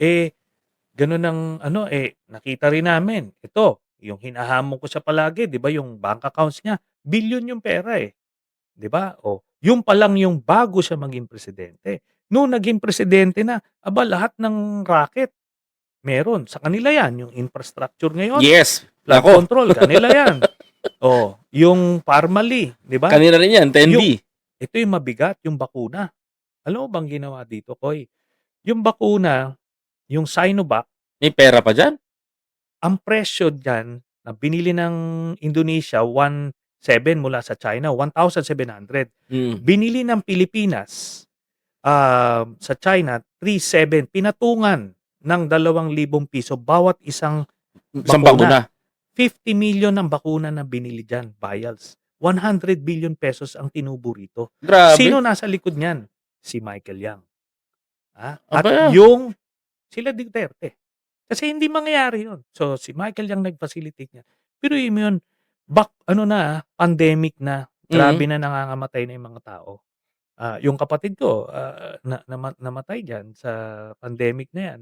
Eh, gano'n ang ano, eh, nakita rin namin, ito, yung hinahamon ko siya palagi, 'di ba, yung bank accounts niya, bilyon yung pera, eh, 'di ba? Oh, yun pa lang yung bago siya maging presidente. Nung naging presidente na, aba lahat ng racket meron, sa kanila 'yan, yung infrastructure ngayon, Yes, flood nako. control, kanila 'yan. Oh, yung Parmali, 'di ba? Kanina rin yan, 10B. Ito yung mabigat, yung bakuna. Alam mo bang ginawa dito, Koy? Yung bakuna, yung Sinovac, May pera pa diyan? ang presyo diyan na binili ng Indonesia 1.7 mula sa China, 1,700. Mm. Binili ng Pilipinas ah, sa China 3.7 pinatungan ng 2,000 piso bawat isang Isang Bakuna. bakuna. 50 million ang bakuna na binili diyan, vials. 100 billion pesos ang tinubo rito. Grabe. Sino nasa likod niyan? Si Michael Yang. Ah, at Aba. yung sila Duterte. Kasi hindi mangyayari yun. So, si Michael Yang nag-facilitate niya. Pero yun yun, back, ano na, ah, pandemic na, grabe na nangangamatay na yung mga tao. Ah, yung kapatid ko, ah, na, nama- namatay dyan sa pandemic na yan.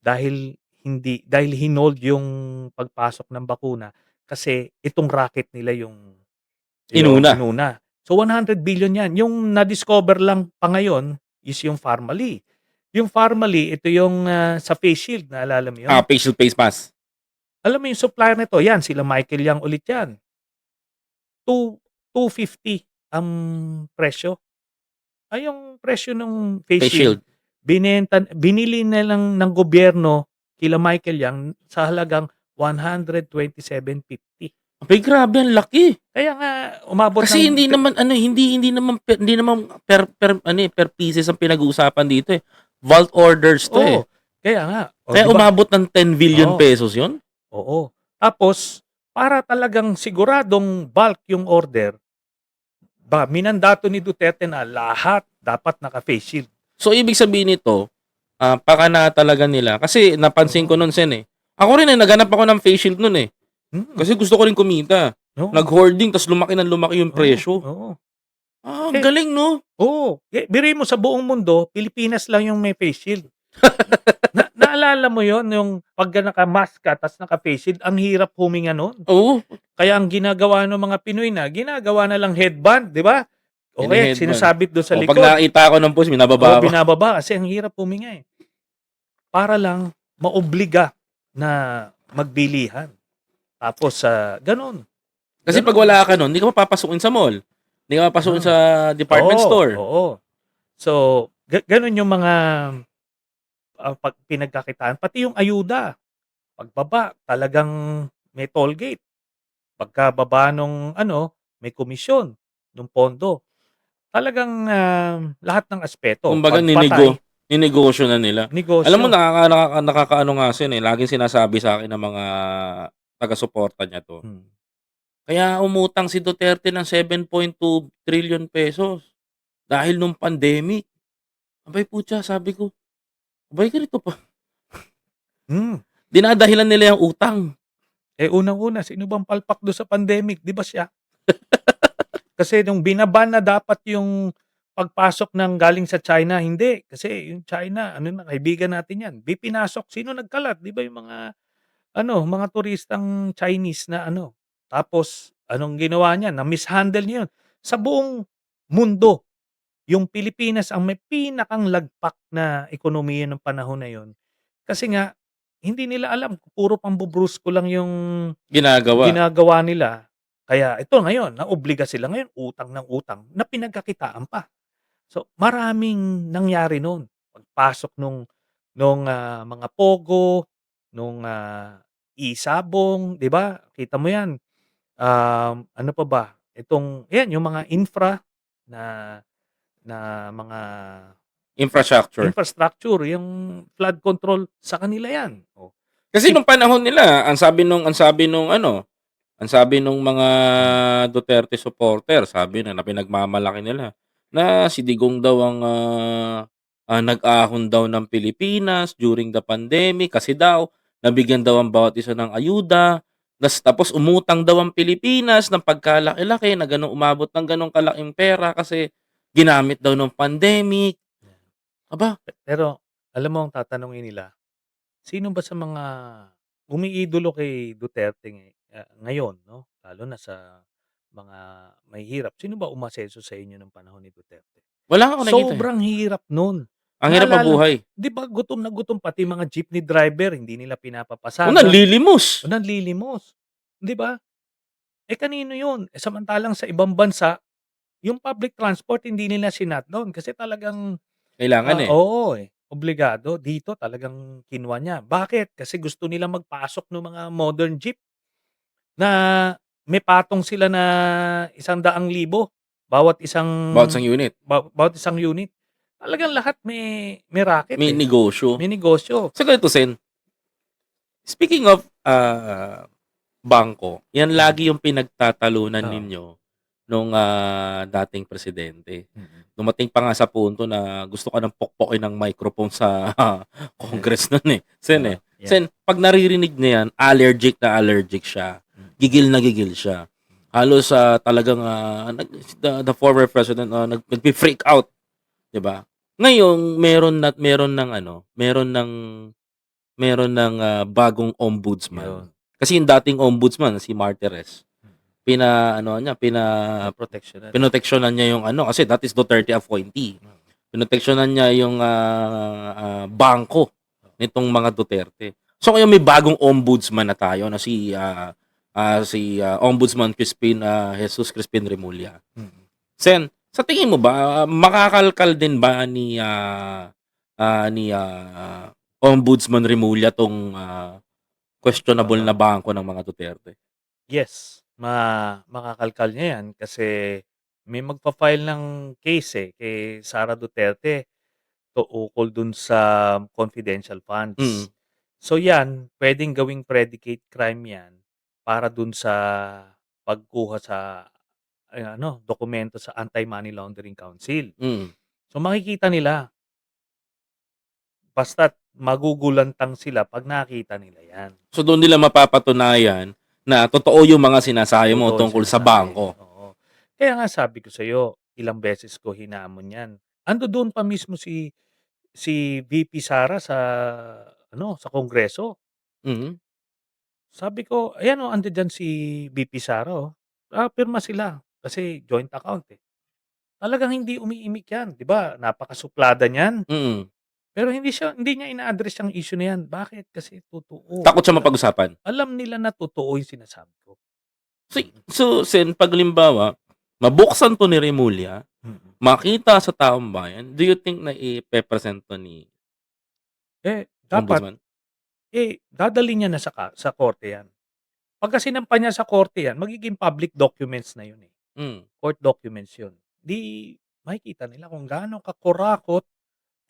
Dahil hindi, dahil hinold yung pagpasok ng bakuna kasi itong racket nila yung, yung Inuna. inuna. So 100 billion yan. Yung na-discover lang pa ngayon is yung Farmally. Yung Farmally, ito yung ah, sa face shield, naalala mo yun? Ah, facial face mask. Alam mo yung supplier nito, yan, sila Michael Yang ulit yan. Two, 250 ang presyo. Ay, yung presyo ng face, Face shield, shield. binenta, binili na lang ng gobyerno kila Michael Yang sa halagang 127.50. Abay, grabe, ang laki. Kaya nga, umabot Kasi ng... hindi naman ano, hindi hindi naman per, hindi naman per per ano, eh, per pieces ang pinag-uusapan dito eh. Vault orders to eh. Oo, kaya nga. O, Kaya di ba? umabot ng 10 billion Oo. pesos 'yon. Oo. Tapos, para talagang siguradong bulk yung order, ba, minandato ni Duterte na lahat dapat naka-face shield. So ibig sabihin nito, ah pakana talaga nila kasi napansin ko noon sen eh. Ako rin eh naghanap ako ng face shield noon eh. Hmm. Kasi gusto ko rin kumita. Oo. Nag-hoarding tas lumaki ng lumaki yung Oo, presyo. Oo. Ah, ang Eh, galing no. Oo. Eh, Biri mo sa buong mundo, Pilipinas lang yung may face shield. na, naalala mo yon yung pag naka-mask ka tas naka-face shield, ang hirap huminga noon. Oo. Kaya ang ginagawa ng mga Pinoy na, ginagawa na lang headband, di ba? O Yun yung headband. sinasabit doon sa O, likod. pag nakita ako ng post, binababa ako. binababa kasi ang hirap huminga eh. Para lang maobliga na magbilihan. Tapos sa ganun. Kasi Ganun. pag wala ka nun, hindi ka mapapasukin sa mall. Hindi ka mapapasukin Ah. sa department Oo, store. Oo. So, ga- ganun yung mga ah, pag pinagkakitaan. Pati yung ayuda. Pagbaba, talagang may toll gate. Pagkababa nung ano, may komisyon nung pondo. Talagang ah, lahat ng aspeto. Kumbaga, ninego, ninegosyo na nila. negosyo. Alam mo, nakaka, nakaka, nakakaano nga sin eh. Laging sinasabi sa akin ng mga taga-suporta niya to. Hmm. Kaya umutang si Duterte ng 7.2 trillion pesos dahil nung pandemic. Abay putya, sabi ko, abay ganito pa. Hmm. Dinadahilan nila yung utang. Eh, unang-una, sino bang palpak do sa pandemic? Di ba siya? Kasi nung binaban na dapat yung pagpasok ng galing sa China, hindi. Kasi yung China, ano na, kaibigan natin yan. Di pinasok. Sino nagkalat? Di ba yung mga, ano, mga turistang Chinese na ano. Tapos, anong ginawa niya? Na mishandle niya yun. Sa buong mundo, yung Pilipinas ang may pinakang lagpak na ekonomiya ng panahon na yun. Kasi nga, hindi nila alam. Puro pambubrusko lang yung Ginagawa. ginagawa nila. Kaya ito ngayon, naobliga sila ngayon, utang ng utang, na pinagkakitaan pa. So, maraming nangyari noon. Pagpasok nung, nung ah, mga pogo, nung ah, isabong, di ba? Kita mo yan. Um, ano pa ba? Itong, yan, yung mga infra na, na mga Infrastructure. infrastructure, yung flood control, sa kanila yan. Oh. Kasi nung panahon nila, ang sabi nung ang sabi nung ano, ang sabi nung mga Duterte supporter, sabi na, na pinagmamalaki nila na si Digong daw ang ah, ah, nag-ahon daw ng Pilipinas during the pandemic kasi daw nabigyan daw ang bawat isa ng ayuda. Tas, tapos umutang daw ang Pilipinas ng pagkalaki-laki na ganun umabot ng ganong kalaking pera kasi ginamit daw ng pandemic. Aba, Pero, alam mo ang tatanungin nila, Sino ba sa mga umiidolo kay Duterte ngay ah, ngayon 'no, lalo na sa mga mahihirap, sino ba umasenso sa inyo nung panahon ni Duterte? Wala akong nakikita, eh. Sobrang hirap nun. Ang hirap Naalala mabuhay. 'di ba gutom na gutom pati mga jeepney driver hindi nila O pinapapasagan. nanlilimos. O nanlilimos, 'di ba? Eh, kanino yun? Eh, samantalang sa ibang bansa, yung public transport hindi nila sinut-down kasi talagang, Kailangan, ah eh. oo, eh, obligado. Dito talagang kinuha niya. Bakit? Kasi gusto nilang magpasok nung mga modern jeep na may patong sila na 100,000 bawat isang Bawat isang unit. ba bawat isang unit. Talagang lahat may may raket, May eh. negosyo. May negosyo. So ganito, Sen. Speaking of, ah, bangko, yan lagi yung pinagtatalunan Oo. ninyo nung, ah, dating presidente. Mm. Dumating pa nga sa punto na gusto ka ng pokpokin ng microphone sa Congress nun, eh, Sen, eh. Yan. Sen, 'pag naririnig niya yan, allergic na allergic siya. Mm. Gigil na gigil siya. Halos, ah, talagang, nag the the former president, ah, nag nagpi-freak out, 'di ba? Ngayon meron at meron ng ano, meron ng meron ng, ah, bagong Yun. ombudsman. Kasi yung dating ombudsman si Martirez, pina-ano niya, pina Proteksyonan. pinoteksyonan niya yung ano, kasi that is Duterte appointee. Pinoteksyonan niya yung, ah, ah, bangko nitong mga Duterte. So ngayon may bagong ombudsman na tayo na si, ah, ah, si, ah, Ombudsman Crispin, ah, Jesus Crispin Remulla. Mm. Sen, sa tingin mo ba makakalkal din ba ni, ah, ah, ni, ah, Ombudsman Remulla 'tong, ah, questionable na bangko ng mga Duterte? Yes, ma makakalkal niya yan kasi may magfa-file ng case, eh, kay Sara Duterte ukol dun sa confidential funds. Mm. So yan, puwedeng gawing predicate crime yan para dun sa pagkuha sa, ay ano, dokumento sa Anti-Money Laundering Council. Mm. So makikita nila. Basta't magugulantang sila 'pag nakita nila yan. So dun nila mapapatunayan na totoo yung mga sinasabi mo Totoo yung tungkol sa sinasabi, bangko. oo. Kaya nga sabi ko sa'yo, ilang beses ko hinamon yan. Andodoon pa mismo si si VP Sara sa ano, sa Kongreso. Mm. Sabi ko, "Ayan oh, andiya diyan si VP Sara, oh." Ah, pirma sila kasi joint account, eh. Talagang hindi umiimik yan, 'di ba napakasuplada niyan. Mm. Pero hindi siya hindi niya ina-address yang issue na yan. Bakit? Kasi totoo. Takot siya Alam mapag-usapan? alam nila na totoo yung sinasabi ko. So Mm. so Sen, 'pag halimbawa, mabuksan 'to ni Remulla, Mm. makita sa taong bayan, do you think na ipe-present 'to ni Eh, dapat Ombudsman? eh, dadalhin niya na sa ka sa korte yan. Pagka sinampa niya sa korte yan, magiging public documents na yun, eh. Mm. Court documents yun. 'Di makikita nila kung gaano kakurakot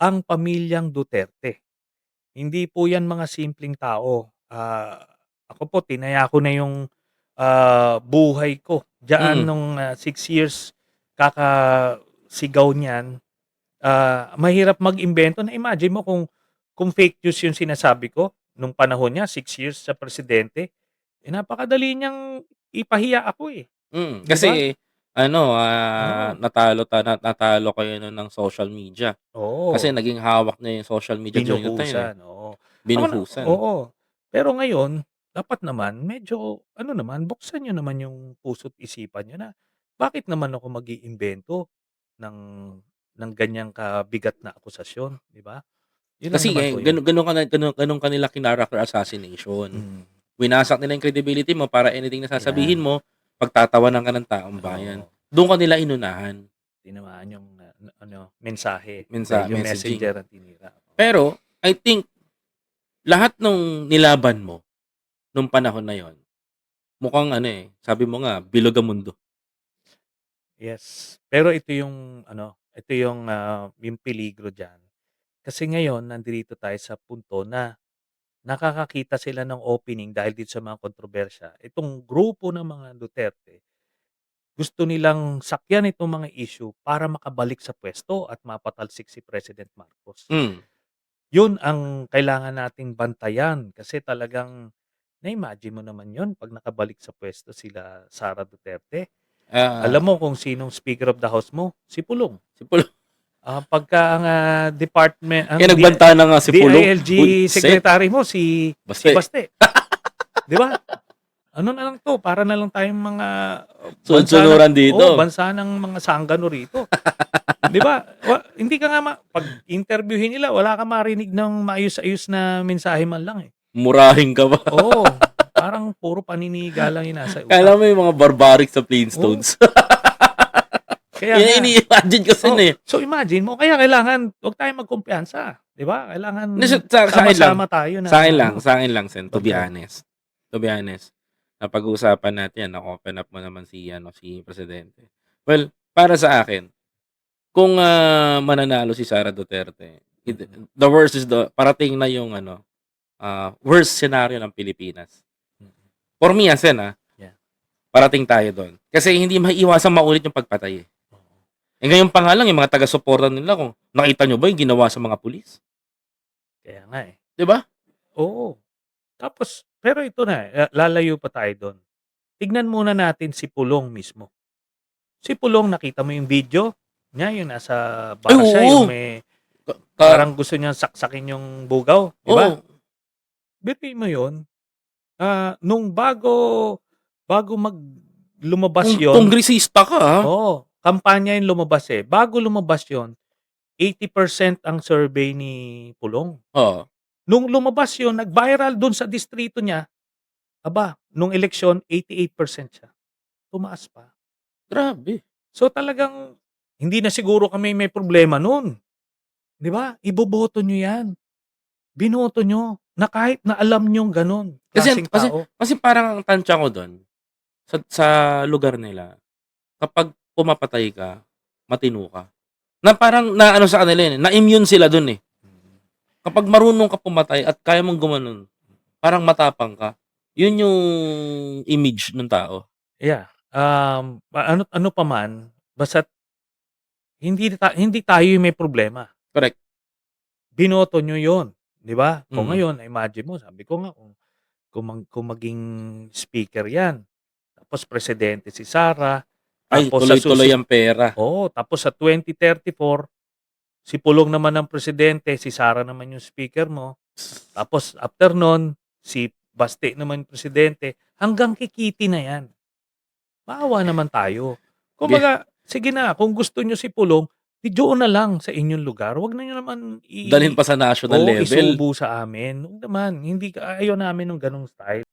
ang pamilyang Duterte. Hindi po yan mga simpleng tao. Ah, ako po tinaya ko na yung, ah, buhay ko diyaan Mm. nung, ah, 6 years kakasigaw niyan. Ah, mahirap mag-imbento. Na-imagine mo kung kung fake news yung sinasabi ko nung panahon niya, 6 years siya presidente, eh, napakadali niyang ipahiya ako, eh. Mm, 'Di ba? kasi ano, ah, Oo. natalo ta na natalo kayo nun ng social media. Kasi Oo. naging hawak niya yung social media during that time, eh. Binuhusan, oo. Ako na Binuhusan. oo. Pero ngayon, dapat naman medyo ano naman, buksan niyo naman yung puso't isipan niyo na, bakit naman ako mag-iimbento ng ng ganyang kabigat na akusasyon, 'di ba? Yun lang Kasi, naman eh, po yun. ganu ganon ka na ganon ganon ka nila kinaracter assassination. Mm. Winasak nila yung credibility mo para anything na sasabihin Yan. mo, pagtatawanan ka ng taong bayan. Oo. Dun ka nila inunahan. Tinamaan yung, ah, ano, mensahe. Mensa yung messaging. messenger ang tinira. Pero, I think, lahat nung nilaban mo, nung panahon na yun, mukhang ano, eh, sabi mo nga, bilog ang mundo. Yes. Pero ito yung ano, ito yung, ah, yung peligro diyan. Kasi ngayon nandito tayo sa punto na nakakakita sila ng opening dahil dito sa mga kontrobersya. Itong grupo ng mga Duterte, gusto nilang sakyan itong mga issue para makabalik sa puwesto at mapatalsik si President Marcos. Mm. Yun ang kailangan nating bantayan kasi talagang na-imagine mo naman yun 'pag nakabalik sa puwesto sila Sara Duterte. Ah. Alam mo kung sinong Speaker of the House mo? Si Pulong. Si Pulong. Ah, pagka ang, ah, department ang Kaya D nagbanta na nga si Pulong. DILG Uy, secretary mo si si Baste. Baste. 'Di ba? Ano na lang 'to, para na lang tayong mga Sunod-sunuran dito. oo, bansa ng mga sanggano rito. 'Di ba? Wa hindi ka nga ma pag interviewin nila wala kang marinig ng maayos-ayos na mensahe man lang, eh. Murahin ka ba? Oo, parang puro paniniga lang yung nasa utak. Kala mo yung mga barbaric sa Flintstones. Kaya nga. ini-imagine ko sin Oh, eh. so imagine mo, kaya kailangan 'wag tayong magkumpiyansa, 'di ba? Kailangan Hindi, sa- sa- sa akin lang. sama-sama tayo na Sa akin lang, sa akin lang, Sen, to be Okay. honest. To be honest. Napag-uusapan natin yan, na-open up mo naman si, ano, si Presidente. Well, para sa akin, kung ah, mananalo si Sara Duterte, it- the worst is the, parating na yung, ano, ah, worst scenario ng Pilipinas. For me, ah, Sen, ah, Yeah. parating tayo doon. Kasi hindi maiiwasan maulit yung pagpatay eh. Eh ngayon pa nga lang, yung mga taga-suporta nila, kung nakita nyo ba yung ginawa sa mga pulis? Kaya nga eh. 'Di ba? Oo. Tapos pero ito na, eh, lalayo pa tayo doon. Tignan muna natin si Pulong mismo. Si Pulong nakita mo yung video niya, yung nasa bar Ay, siya, oo. yung may Ka- ka- parang gusto niyang saksakin yung bugaw, di ba? Oo. Biruin mo yun. Ah, nung bago bago mag lumabas Kung yun. kongresista ka, ha? Oo, kampanya yung lumabas eh. Bago lumabas yon 80% ang survey ni Pulong. Oo. Nung lumabas yun, nag-viral doon sa distrito niya, aba, nung eleksyon, 88% siya. Tumaas pa. Grabe. So talagang, hindi na siguro kami may problema noon. Di ba? Iboboto nyo yan. Binoto nyo na kahit na alam nyo ganun. Kasi- Klaseng kasi- tao. Kasi parang ang tansya ko doon, sa, sa lugar nila, kapag pumapatay ka, matino ka. Na parang, na ano sa kanila yun, eh, na-immune sila doon eh. Kapag marunong ka pumatay at kaya mong gumanon, parang matapang ka. Yun yung image ng tao. Yeah. Um, ano, ano pa man, basta hindi, ta- hindi tayo yung may problema. Correct. binoto nyo yon di ba? Kung Mm. ngayon, imagine mo, sabi ko nga, kung, kung, mag- kung maging speaker yan, tapos presidente si Sara, Ay, tapos sa tuloy-tuloy susi- ang pera. Oo, tapos sa 2034, si Pulong naman ang presidente, si Sara naman yung speaker mo, tapos after nun, si Baste naman yung presidente, hanggang kikiti na yan. Maawa naman tayo. Kumbaga, sige na, kung gusto nyo si Pulong, di doon na lang sa inyong lugar. Huwag na nyo naman i- Dalhin pa sa national Oo, level. isubo sa amin. Huwag naman, hindi ka ayaw namin ng ganong style.